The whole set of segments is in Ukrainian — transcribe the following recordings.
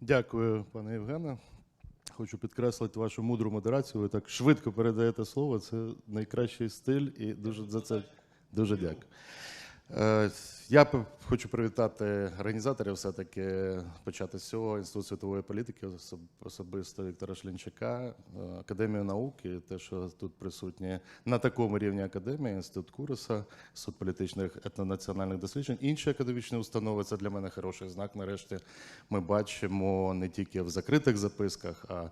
Дякую, пане Євгене. Хочу підкреслити вашу мудру модерацію. Ви так швидко передаєте слово. Це найкращий стиль і дуже за це дуже дякую. Е, Я хочу привітати організаторів, все-таки почати з цього Інститут світової політики, особисто Віктора Шлінчака, е, Академію наук і те, що тут присутні на такому рівні академії, Інститут Куруса, Суд політичних етнонаціональних досліджень, інші академічні установи. Це для мене хороший знак. Нарешті ми бачимо не тільки в закритих записках, а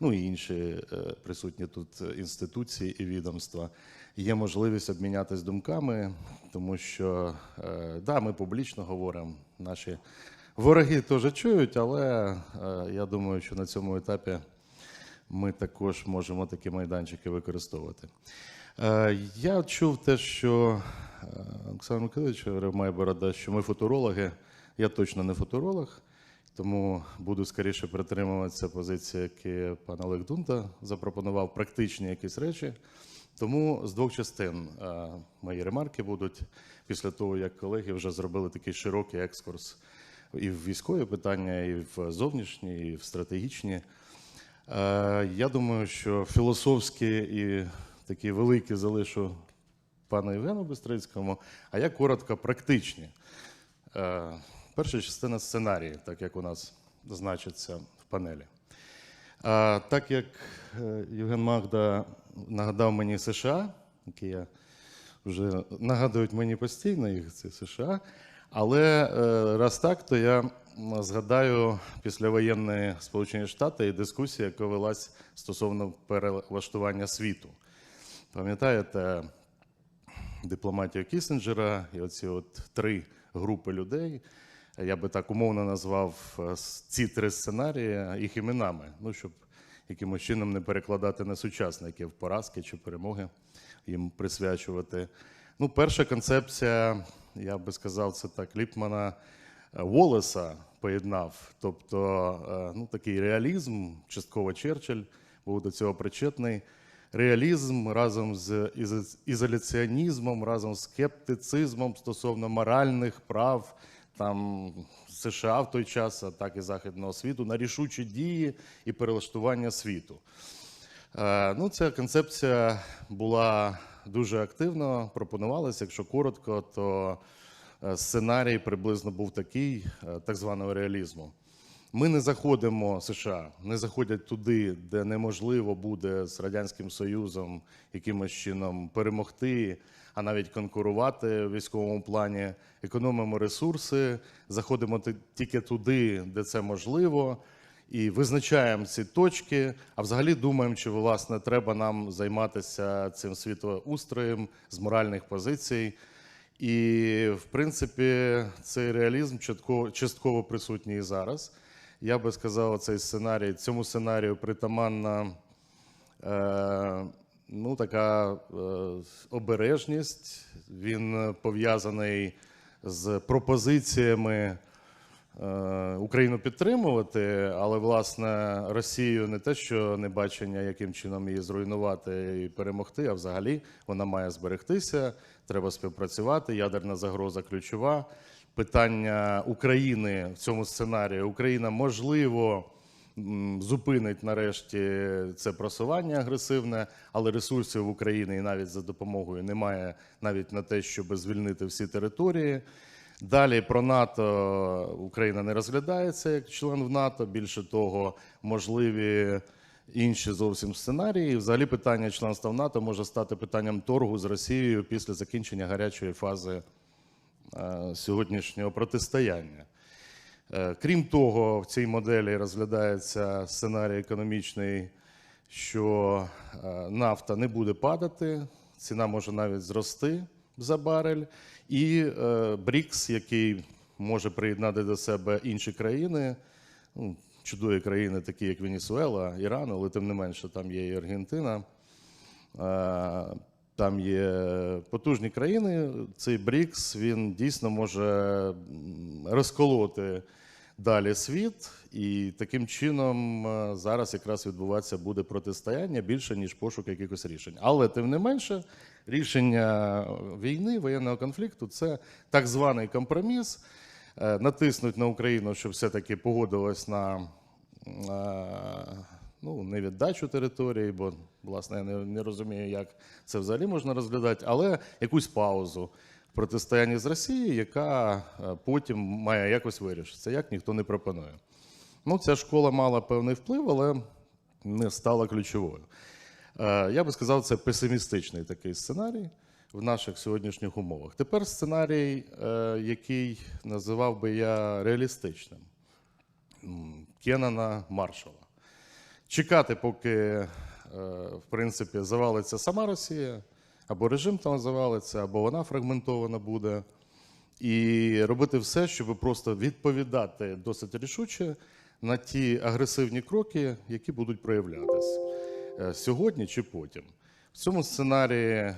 ну і інші е, присутні тут інституції і відомства. Є можливість обмінятися думками, тому що е, да, ми публічно говоримо. Наші вороги теж чують, але е, я думаю, що на цьому етапі ми також можемо такі майданчики використовувати. Е, Я чув те, що Оксана Миколаївич моя борода, що ми футурологи. Я точно не футуролог, тому буду скоріше притримуватися позиції, які пан Олег Дунта запропонував, практичні якісь речі. Тому з двох частин е, мої ремарки будуть після того, як колеги вже зробили такий широкий екскурс і в військові питання, і в зовнішні, і в стратегічні. Е, Я думаю, що філософські і такі великі залишу пану Євгену Бестрицькому, а я коротко практичні. Е, Перша частина сценарії, так як у нас значиться в панелі. Так як Євген Магда нагадав мені США, які я вже нагадують мені постійно їх це США. Але е, раз так, то я згадаю післявоєнні Сполучені Штати і дискусія, яка велась стосовно перелаштування світу. Пам'ятаєте дипломатію Кісінджера і оці от три групи людей. Я би так умовно назвав е, ці три сценарії їх іменами, ну щоб якимось чином не перекладати на сучасників поразки чи перемоги, їм присвячувати. Ну, перша концепція, я би сказав, це так, Ліпмана е, Волеса поєднав. Тобто, е, ну, такий реалізм, частково Черчилль був до цього причетний. Реалізм разом з ізоляціонізмом, разом з скептицизмом стосовно моральних прав там США в той час, а так і західного світу, на рішучі дії і перелаштування світу. Е, Ну, ця концепція була дуже активно, пропонувалася. Якщо коротко, то е, сценарій приблизно був такий, е, так званого реалізму. Ми не заходимо США, не заходять туди, де неможливо буде з радянським союзом якимось чином перемогти, а навіть конкурувати в військовому плані. Економимо ресурси, заходимо тільки туди, де це можливо, і визначаємо ці точки. А взагалі думаємо, чи власне треба нам займатися цим світоустроєм з моральних позицій. І, в принципі, цей реалізм частково, присутній і зараз. Я би сказав, цей сценарій, цьому сценарію притаманна е, ну, така е, обережність. Він пов'язаний з пропозиціями е, Україну підтримувати, але власне Росію не те, що не бачення, яким чином її зруйнувати і перемогти, а взагалі вона має зберегтися. Треба співпрацювати. Ядерна загроза ключова. Питання України в цьому сценарії Україна можливо зупинить нарешті це просування агресивне, але ресурсів в Україні і навіть за допомогою немає навіть на те, щоб звільнити всі території. Далі про НАТО Україна не розглядається як член в НАТО. Більше того, можливі інші зовсім сценарії. Взагалі, питання членства в НАТО може стати питанням торгу з Росією після закінчення гарячої фази е, сьогоднішнього протистояння. Е, Крім того, в цій моделі розглядається сценарій економічний, що е, нафта не буде падати, ціна може навіть зрости за барель, і е, БРІКС, який може приєднати до себе інші країни, ну, чудові країни, такі як Венесуела, Іран, але тим не менше там є і Аргентина. Там є потужні країни. Цей БРІКС він дійсно може розколоти далі світ, і таким чином е, зараз якраз відбуватися буде протистояння більше ніж пошук якихось рішень. Але тим не менше, рішення війни, воєнного конфлікту це так званий компроміс. е, натиснуть на Україну, щоб все-таки погодилась на, ну, не віддачу території, бо власне я не, не розумію, як це взагалі можна розглядати, але якусь паузу протистоянні з Росією, яка е, потім має якось вирішитися, як ніхто не пропонує. Ну, ця школа мала певний вплив, але не стала ключовою. Е, Я би сказав, це песимістичний такий сценарій в наших сьогоднішніх умовах. Тепер сценарій, е, який називав би я реалістичним. М, Кеннана Маршала. Чекати, поки, в принципі, завалиться сама Росія, або режим там завалиться, або вона фрагментована буде. І робити все, щоб просто відповідати досить рішуче на ті агресивні кроки, які будуть проявлятися е, сьогодні чи потім. В цьому сценарії, е,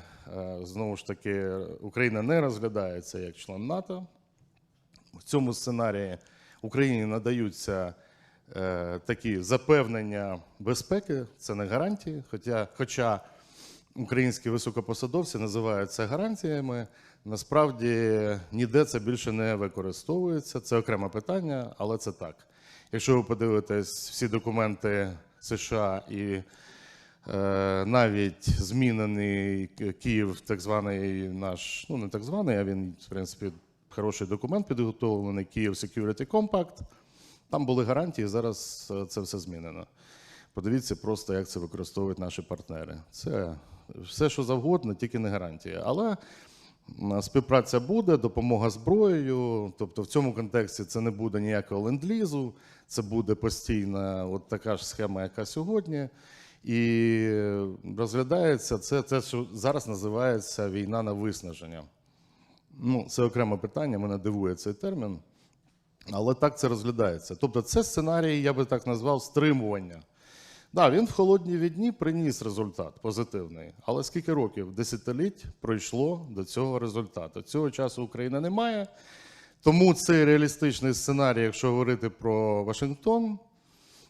знову ж таки, Україна не розглядається як член НАТО. В цьому сценарії Україні надаються е, такі запевнення безпеки, це не гарантії. Хоча, хоча українські високопосадовці називають це гарантіями, насправді ніде це більше не використовується. Це окреме питання, але це так. Якщо ви подивитесь всі документи США і е, навіть змінений Київ, так званий наш, ну не так званий, а він, в принципі, хороший документ підготовлений Київ Security Compact. Там були гарантії, зараз е, це все змінено. Подивіться просто, як це використовують наші партнери. Це все, що завгодно, тільки не гарантія. Але співпраця буде, допомога зброєю. Тобто в цьому контексті це не буде ніякого ленд-лізу, це буде постійна от така ж схема, яка сьогодні. І розглядається це, це що зараз називається війна на виснаження. Ну, це окреме питання, мене дивує цей термін. Але так це розглядається. Тобто, це сценарій, я би так назвав, стримування. Да, він в холодні відні приніс результат позитивний. Але скільки років, десятиліть пройшло до цього результату? Цього часу Україна не має. Тому цей реалістичний сценарій, якщо говорити про Вашингтон,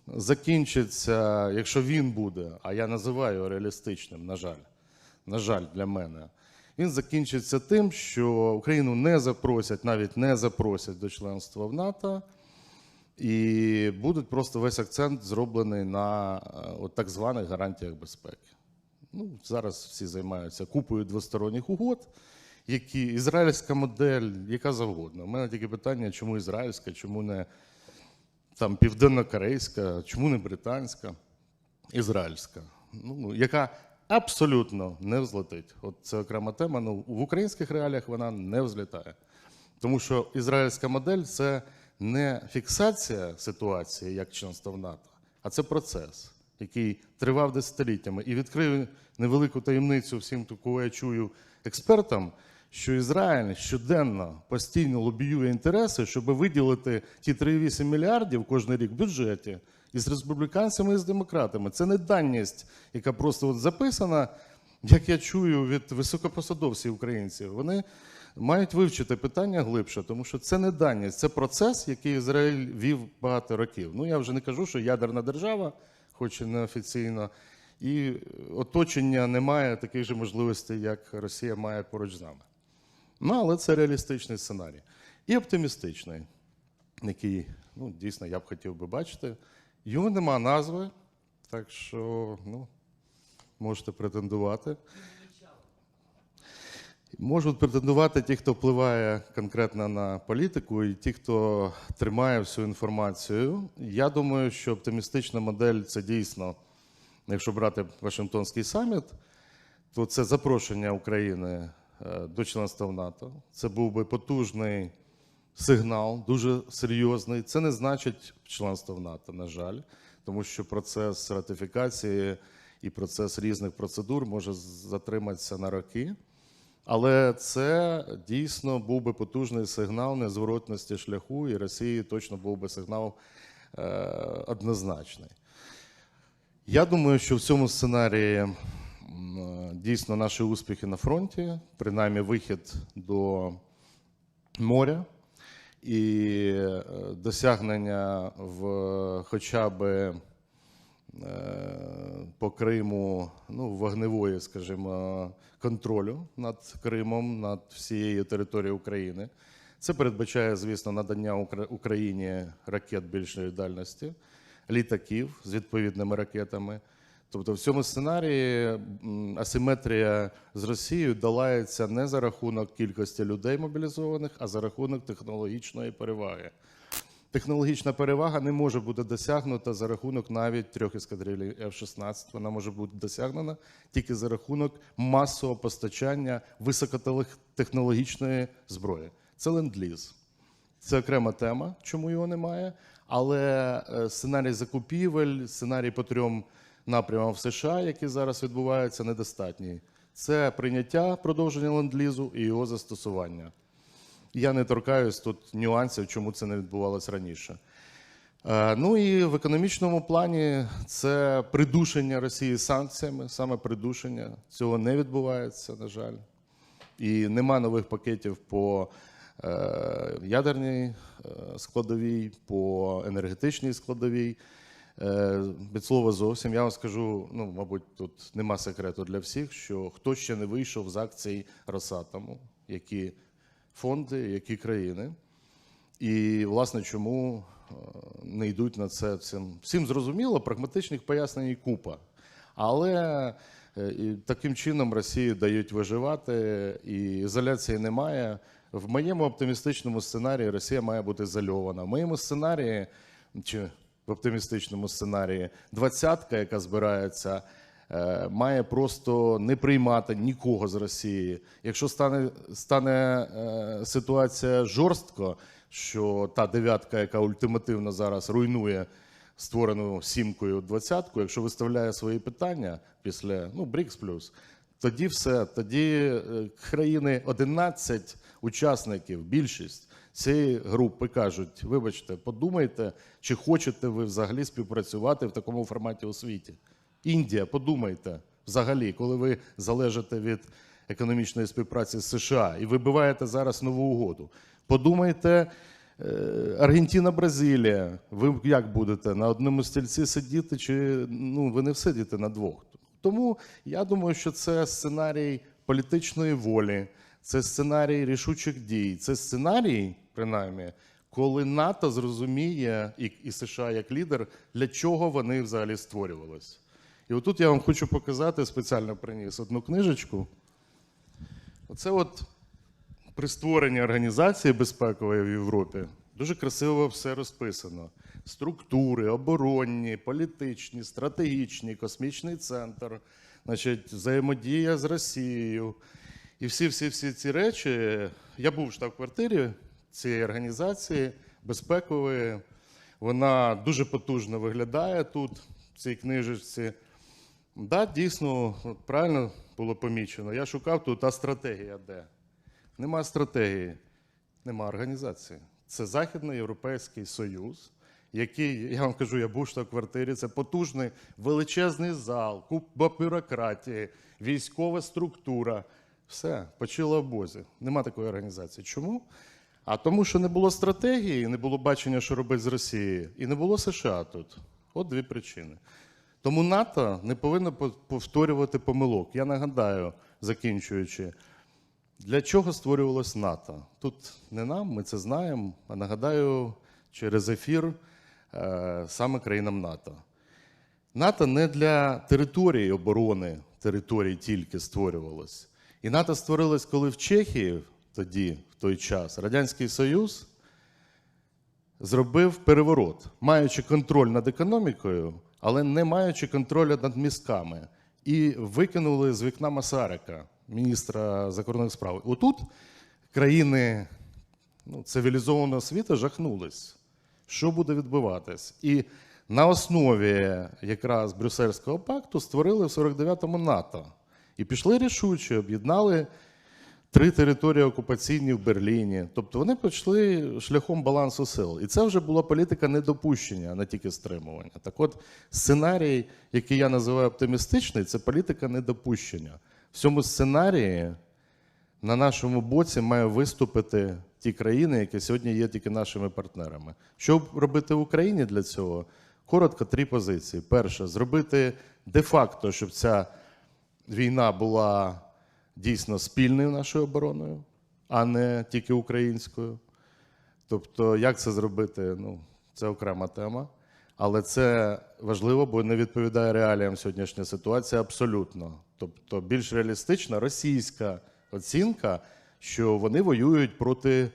закінчиться, якщо він буде, а я називаю реалістичним, на жаль, на жаль, для мене. Він закінчиться тим, що Україну не запросять, навіть не запросять до членства в НАТО, і буде просто весь акцент зроблений на е, от так званих гарантіях безпеки. Ну, зараз всі займаються купою двосторонніх угод, які ізраїльська модель, яка завгодно. У мене тільки питання, чому ізраїльська, чому не там південно-корейська, чому не британська, ізраїльська, ну, яка абсолютно не взлетить. От це окрема тема. Ну, в українських реаліях вона не взлітає. Тому що ізраїльська модель це не фіксація ситуації як членство в НАТО, а це процес, який тривав десятиліттями. І відкрив невелику таємницю всім, кого я чую експертам, що Ізраїль щоденно постійно лобіює інтереси, щоб виділити ті 3,8 мільярдів кожен рік в бюджеті із республіканцями і з демократами. Це не даність, яка просто от записана, як я чую від високопосадовців українців. Вони мають вивчити питання глибше, тому що це не даність, це процес, який Ізраїль вів багато років. Ну я вже не кажу, що ядерна держава, хоч і неофіційно, і оточення не має таких же можливостей, як Росія має поруч з нами. Ну, але це реалістичний сценарій. І оптимістичний, який ну, дійсно я б хотів би бачити. Його нема назви, так що ну, можете претендувати. Можуть претендувати ті, хто впливає конкретно на політику, і ті, хто тримає всю інформацію. Я думаю, що оптимістична модель це дійсно, якщо брати Вашингтонський саміт, то це запрошення України е, до членства в НАТО. Це був би потужний сигнал, дуже серйозний. Це не значить членство в НАТО, на жаль, тому що процес ратифікації і процес різних процедур може затриматися на роки. Але це дійсно був би потужний сигнал незворотності шляху, і Росії точно був би сигнал е, однозначний. Я думаю, що в цьому сценарії дійсно наші успіхи на фронті, принаймні вихід до моря і е, досягнення в хоча б е, по Криму ну, вогневої, скажімо, контролю над Кримом, над всією територією України. Це передбачає, звісно, надання Україні ракет більшої дальності, літаків з відповідними ракетами. Тобто в цьому сценарії асиметрія з Росією долається не за рахунок кількості людей мобілізованих, а за рахунок технологічної переваги. Технологічна перевага не може бути досягнута за рахунок навіть трьох ескадрилій F-16. Вона може бути досягнена тільки за рахунок масового постачання високотехнологічної зброї. Це ленд-ліз. Це окрема тема, чому його немає. Але е, сценарій закупівель, сценарій по трьом напрямам в США, які зараз відбуваються, недостатній. Це прийняття продовження ленд-лізу і його застосування. Я не торкаюсь тут нюансів, чому це не відбувалося раніше. Е, Ну і в економічному плані це придушення Росії санкціями, саме придушення. Цього не відбувається, на жаль. І нема нових пакетів по е, ядерній е, складовій, по енергетичній складовій. Від слова зовсім я вам скажу, ну, мабуть, тут нема секрету для всіх, що хто ще не вийшов з акцій Росатому, які фонди, які країни. І, власне, чому е, не йдуть на це всім, всім зрозуміло, прагматичних пояснень купа. Але е, таким чином Росії дають виживати, і ізоляції немає. В моєму оптимістичному сценарії Росія має бути зальована. В моєму сценарії, чи в оптимістичному сценарії, двадцятка, яка збирається, має просто не приймати нікого з Росії. Якщо стане, стане е, ситуація жорстко, що та дев'ятка, яка ультимативно зараз руйнує створену сімкою двадцятку, якщо виставляє свої питання після ну, БРІКС плюс, тоді все, тоді е, країни 11 учасників, більшість цієї групи кажуть: вибачте, подумайте, чи хочете ви взагалі співпрацювати в такому форматі у світі. Індія, подумайте взагалі, коли ви залежите від економічної співпраці з США і вибиваєте зараз нову угоду. Подумайте, е, Аргентина, Бразилія. Ви як будете на одному стільці сидіти, чи ну ви не всидіте на двох? Тому я думаю, що це сценарій політичної волі, це сценарій рішучих дій, це сценарій, принаймні, коли НАТО зрозуміє і, і США як лідер, для чого вони взагалі створювалися. І отут я вам хочу показати спеціально приніс одну книжечку. Оце от при створенні організації безпекової в Європі дуже красиво все розписано: структури, оборонні, політичні, стратегічні, космічний центр, значить, взаємодія з Росією. І всі, всі, всі ці речі. Я був в штаб-квартирі цієї організації безпекової. Вона дуже потужно виглядає тут, в цій книжечці. Да, дійсно, правильно було помічено. Я шукав тут, а стратегія де? Нема стратегії, нема організації. Це Західноєвропейський Союз, який, я вам кажу, я був в штаб-квартирі, це потужний величезний зал, купа бюрократії, військова структура. Все, почило обозі. Нема такої організації. Чому? А тому, що не було стратегії, не було бачення, що робити з Росією, і не було США тут. От дві причини. Тому НАТО не повинно повторювати помилок. Я нагадаю, закінчуючи, для чого створювалось НАТО? Тут не нам, ми це знаємо, а нагадаю, через ефір е, саме країнам НАТО. НАТО не для території оборони територій тільки створювалось. І НАТО створилось, коли в Чехії тоді, в той час, Радянський Союз зробив переворот, маючи контроль над економікою, але не маючи контролю над мізками. І викинули з вікна Масарика, міністра закордонних справ. Отут країни ну, цивілізованого світу жахнулись. Що буде відбуватись? І на основі якраз Брюссельського пакту створили в 49-му НАТО. І пішли рішуче, об'єднали три території окупаційні в Берліні. Тобто вони пішли шляхом балансу сил. І це вже була політика недопущення, а не тільки стримування. Так от, сценарій, який я називаю оптимістичний, це політика недопущення. В цьому сценарії на нашому боці має виступити ті країни, які сьогодні є тільки нашими партнерами. Що робити в Україні для цього? Коротко, три позиції. Перше, зробити де-факто, щоб ця війна була дійсно спільною нашою обороною, а не тільки українською. Тобто, як це зробити? Ну, це окрема тема. Але це важливо, бо не відповідає реаліям сьогоднішня ситуація абсолютно. Тобто, більш реалістична російська оцінка, що вони воюють проти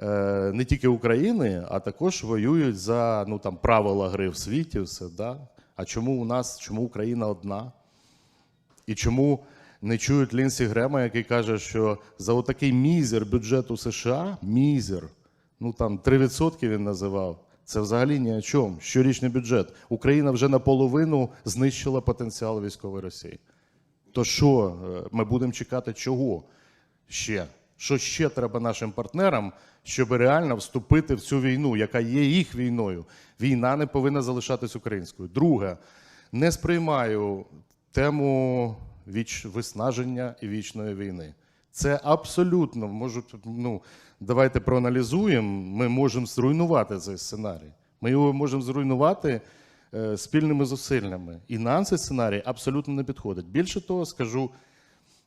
е, не тільки України, а також воюють за ну, там, правила гри в світі. Все, да? А чому у нас, чому Україна одна? І чому не чують Лінсі Грема, який каже, що за отакий мізер бюджету США, мізер, ну там 3% він називав. Це взагалі ні о чому. Щорічний бюджет. Україна вже наполовину знищила потенціал військової Росії. То що, е, ми будемо чекати чого ще? Що ще треба нашим партнерам, щоб реально вступити в цю війну, яка є їх війною? Війна не повинна залишатись українською. Друге, не сприймаю тему віч виснаження і вічної війни. Це абсолютно можуть. Ну давайте проаналізуємо. Ми можемо зруйнувати цей сценарій. Ми його можемо зруйнувати е, спільними зусиллями. І нам цей сценарій абсолютно не підходить. Більше того, скажу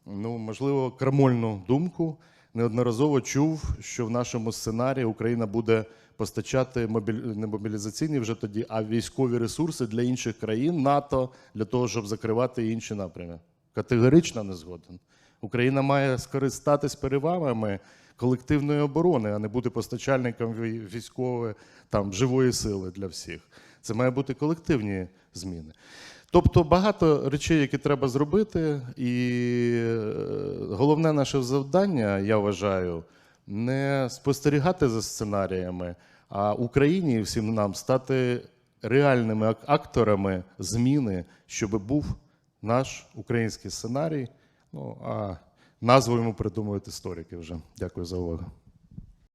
ну, можливо, крамольну думку. Неодноразово чув, що в нашому сценарії Україна буде постачати мобіль... не мобілізаційні вже тоді, а військові ресурси для інших країн НАТО для того, щоб закривати інші напрями. Категорично не згоден. Україна має скористатись перевагами колективної оборони, а не бути постачальником військової там живої сили для всіх. Це має бути колективні зміни. Тобто багато речей, які треба зробити, і е, головне наше завдання, я вважаю, не спостерігати за сценаріями, а Україні і всім нам стати реальними акторами зміни, щоб був наш український сценарій. Ну а назву йому придумують історики вже. Дякую за увагу.